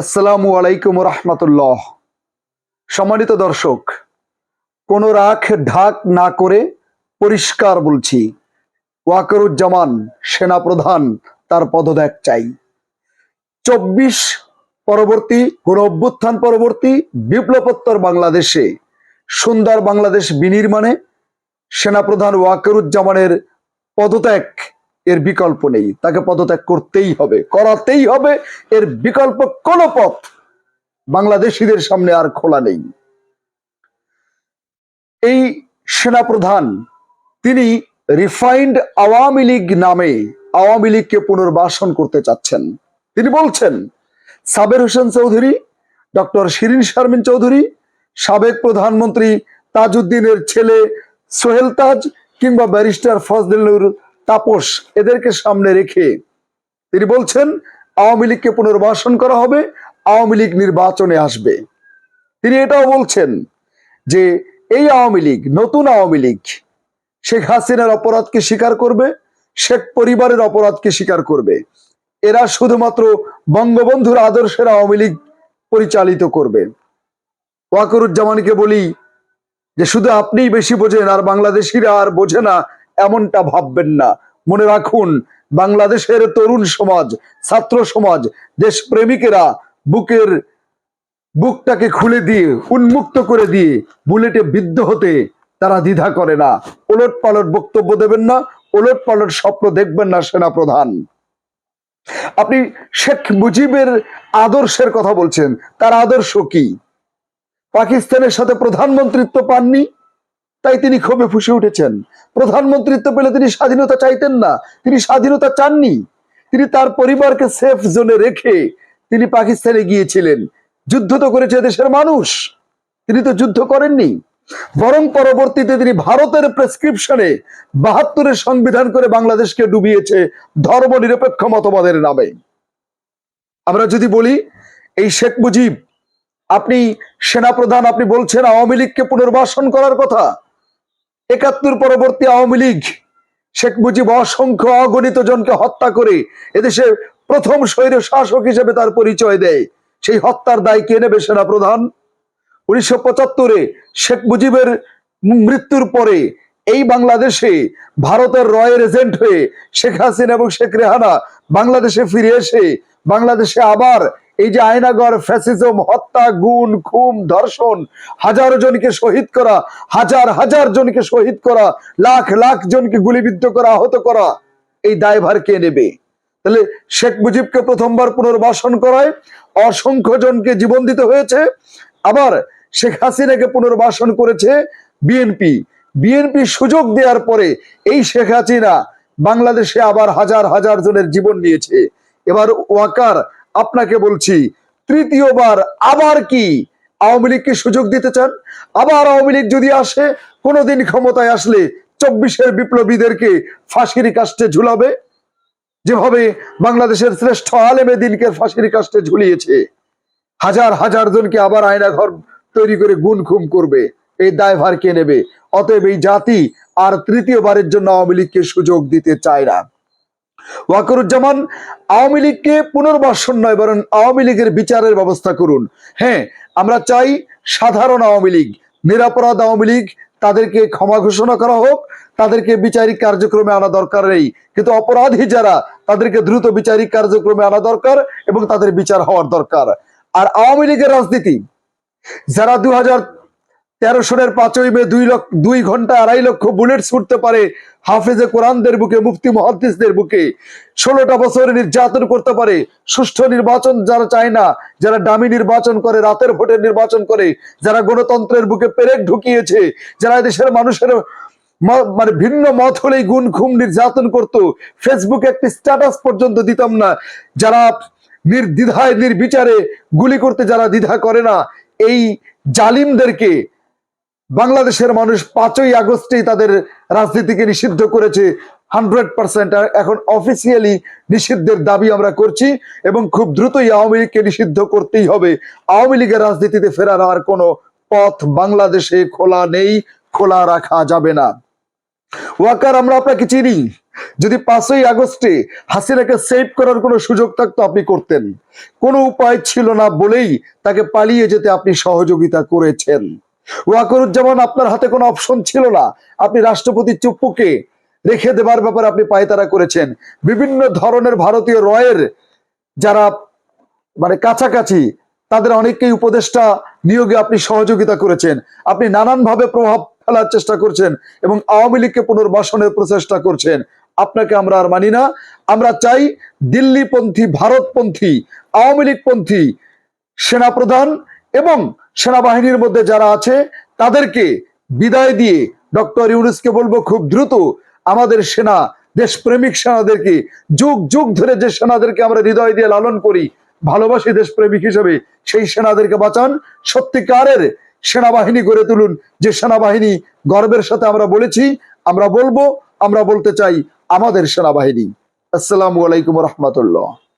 আসসালামু আলাইকুম রহমতুল্লাহ সম্মানিত দর্শক, কোন রাখ ঢাক না করে পরিষ্কার বলছি, ওয়াকরুজ্জামান সেনাপ্রধান তার পদত্যাগ চাই। চব্বিশ পরবর্তী কোন অভ্যুত্থান পরবর্তী বিপ্লবোত্তর বাংলাদেশে, সুন্দর বাংলাদেশ বিনির্মাণে সেনাপ্রধান ওয়াকরুজ্জামানের পদত্যাগ এর বিকল্প নেই। তাকে পদত্যাগ করতেই হবে, করাতেই হবে। এর বিকল্প কোনো পথ বাংলাদেশিদের সামনে আর খোলা নেই। এই সেনাপ্রধান, তিনি রিফাইন্ড আওয়ামী লীগ নামে আওয়ামী লীগকে পুনর্বাসন করতে চাচ্ছেন। তিনি বলছেন সাবের হোসেন চৌধুরী, ডক্টর শিরিন শারমিন চৌধুরী, সাবেক প্রধানমন্ত্রী তাজউদ্দিনের ছেলে সোহেল তাজ কিংবা ব্যারিস্টার ফজলুর তাপস এদেরকে সামনে রেখে তিনি বলছেন, আওয়ামী লীগকে পুনর্বাসন করা হবে, আওয়ামী লীগ নির্বাচনে আসবে। তিনি এটাও বলছেন যে, এই আওয়ামী লীগ, নতুন আওয়ামী লীগ, শেখ হাসিনার অপরাধকে স্বীকার করবে, শেখ পরিবারের অপরাধকে স্বীকার করবে। এরা শুধুমাত্র বঙ্গবন্ধুর আদর্শের আওয়ামী লীগ পরিচালিত করবে। ওয়াকরুজ্জামানকে বলি যে, শুধু আপনিই বেশি বোঝেন, আর বাংলাদেশিরা আর বোঝে না এমনটা ভাববেন না। মনে রাখুন, বাংলাদেশের তরুণ সমাজ, ছাত্র সমাজ, দেশপ্রেমিকেরা বুকের বুকটাকে খুলে দিয়ে, উন্মুক্ত করে দিয়ে, বুলেটে বিদ্ধ হতে তারা দ্বিধা করে না। ওলট পালট বক্তব্য দেবেন না ওলট পালট স্বপ্ন দেখবেন না সেনা প্রধান আপনি শেখ মুজিবের আদর্শের কথা বলছেন, তার আদর্শ কি? পাকিস্তানের সাথে প্রধানমন্ত্রিত্ব পাননি? তাই তিনি ক্ষোভে ফুসে উঠেছেন। প্রধানমন্ত্রিত্ব পেলে তিনি স্বাধীনতা চাইতেন না। তিনি স্বাধীনতা চাননি। তিনি তার পরিবারকে সেফ জোনে রেখে তিনি পাকিস্তানে গিয়েছিলেন। যুদ্ধ তো করেছে দেশের মানুষ। তিনি তো যুদ্ধ করেননি। বরং পরবর্তীতে তিনি ভারতের প্রেসক্রিপশনে বাহাত্তরের সংবিধান করে বাংলাদেশকে ডুবিয়েছে ধর্ম নিরপেক্ষ মতবাদের নামে। আমরা যদি বলি, এই শেখ মুজিব, আপনি সেনাপ্রধান, আপনি বলছেন আওয়ামী লীগকে পুনর্বাসন করার কথা। একাত্তর পরবর্তী আওয়ামী লীগ, শেখ মুজিব অসংখ্য অগণিত জনকে হত্যা করে এদেশে প্রথম স্বৈর শাসক হিসেবে তার পরিচয় দেয়। সেই হত্যার দায় কে নেবে সেনাপ্রধান? উনিশশো পঁচাত্তরে শেখ মুজিবের মৃত্যুর পরে এই বাংলাদেশে ভারতের রয়ের এজেন্ট হয়ে শেখ হাসিনা এবং শেখ রেহানা বাংলাদেশে ফিরে এসে বাংলাদেশে আবার এই যে আয়নাগর, ফ্যাসিজম, হত্যা, গুণ খুম ধর্ষণ, হাজারো জনকে শহীদ করা, হাজার হাজার জনকে শহীদ করা, লাখ লাখ জনকে গুলিবিদ্ধ করা, আহত করা, এই দায়ভার কে নেবে? তাহলে শেখ মুজিবকে প্রথমবার পুনর্বাসন করায় অসংখ্য জনকে জীবন দিতে হয়েছে, আবার শেখ হাসিনাকে পুনর্বাসন করেছে বিএনপি। বিএনপি সুযোগ দেওয়ার পরে এই শেখ হাসিনা বাংলাদেশে আবার হাজার হাজার জনের জীবন নিয়েছে। এবার ওয়াকার আপনাকে বলছি, তৃতীয়বার আবার কি আওয়ামী লীগকে সুযোগ দিতে চান? আবার আওয়ামী লীগ যদি আসে, কোনোদিন ক্ষমতায় আসলে চব্বিশের বিপ্লবীদেরকে ফাঁসির কাস্টে ঝুলাবে? যেভাবে বাংলাদেশের শ্রেষ্ঠ আলেমে দিনকে ফাঁসির কাস্টে ঝুলিয়েছে। হাজার হাজার জনকে আবার আয়না ঘর তৈরি করে গুণ খুম করবে। এই দায়ভার কে নেবে? অতএব এই জাতি আর তৃতীয়বারের জন্য আওয়ামী লীগকে সুযোগ দিতে চায় না। ওয়াকরুজ্জামান, আওয়ামী লীগকে পুনর্বাসন নয়, বরং আওয়ামী লীগের বিচারের ব্যবস্থা করুন। হ্যাঁ আমরা চাই সাধারণ আওয়ামী লীগ, নিরাপরাধ আওয়ামী লীগ, তাদেরকে ক্ষমা ঘোষণা করা হোক, তাদেরকে বিচারিক কার্যক্রমে আনা দরকার নেই। কিন্তু অপরাধী যারা, তাদেরকে দ্রুত বিচারিক কার্যক্রমে আনা দরকার এবং তাদের বিচার হওয়ার দরকার। আর আওয়ামী লীগের রাজনীতি, যারা দু হাজার হাজার তেরো সনের পাঁচই মে দুই লক্ষ, দুই ঘণ্টা আড়াই লক্ষ বুলেট ছুটতে পারে হাফেজে কোরআনদের বুকে, মুফতি মহাদ্দিসদের বুকে। ষোলোটা বছর নির্যাতন করতে পারে। সুষ্ঠু নির্বাচন যারা চায় না, যারা দামি নির্বাচন করে, রাতের ভোটের নির্বাচন করে, যারা গণতন্ত্রের বুকে পেরেক ঢুকিয়েছে, যারা দেশের মানুষের মানে ভিন্ন মত হলেই গুণ খুম নির্যাতন করত ফেসবুকে একটি স্ট্যাটাস পর্যন্ত দিতাম না। যারা নির্দ্বিধায়, নির্বিচারে গুলি করতে যারা দ্বিধা করে না, এই জালিমদেরকে বাংলাদেশের মানুষ পাঁচই আগস্টেই তাদের রাজনীতিকে নিষিদ্ধ করেছে। হান্ড্রেড পার্সেন্ট এখন অফিসিয়ালি নিষিদ্ধের দাবি আমরা করছি এবং খুব দ্রুতই আওয়ামী লীগকে নিষিদ্ধ করতেই হবে। আওয়ামী লীগের রাজনীতিতে ফেরার আর কোনো পথ বাংলাদেশে খোলা নেই, খোলা রাখা যাবে না। ওয়াকার, আমরা আপনাকে চিনি। যদি পাঁচই আগস্টে হাসিনাকে সেভ করার কোনো সুযোগ থাকতো, আপনি করতেন। কোনো উপায় ছিল না বলেই তাকে পালিয়ে যেতে আপনি সহযোগিতা করেছেন। ওয়াকরুজ্জামান, আপনার হাতে কোনো অপশন ছিল না। আপনি রাষ্ট্রপতি চুপ্পুকে রেখে দেবার ব্যাপারে আপনি পায়তারা করেছেন। বিভিন্ন ধরনের ভারতীয় রয়ের যারা মানে কাছাকাছি, তাদের অনেককেই উপদেষ্টা নিয়োগে আপনি সহযোগিতা করেছেন। আপনি নানানভাবে প্রভাব ফেলার চেষ্টা করছেন এবং আওয়ামী লীগকে পুনর্বাসনের প্রচেষ্টা করছেন। আপনাকে আমরা আর মানি না। আমরা চাই দিল্লিপন্থী, ভারতপন্থী, আওয়ামী লীগপন্থী সেনাপ্রধান এবং সেনাবাহিনীর মধ্যে যারা আছে, তাদেরকে বিদায় দিয়ে ডক্টর ইউনুসকে বলব খুব দ্রুত আমাদের সেনা, দেশপ্রেমিক সেনাদেরকে, যুগ যুগ ধরে যে সেনাদেরকে আমরা হৃদয় দিয়ে লালন করি, ভালোবাসি দেশপ্রেমিক হিসেবে, সেই সেনাদেরকে বাঁচান। সত্যিকারের সেনাবাহিনী গড়ে তুলুন। যে সেনাবাহিনী গর্বের সাথে আমরা বলেছি, আমরা বলব, আমরা বলতে চাই আমাদের সেনাবাহিনী। আসসালামু আলাইকুম রহমতুল্লাহ।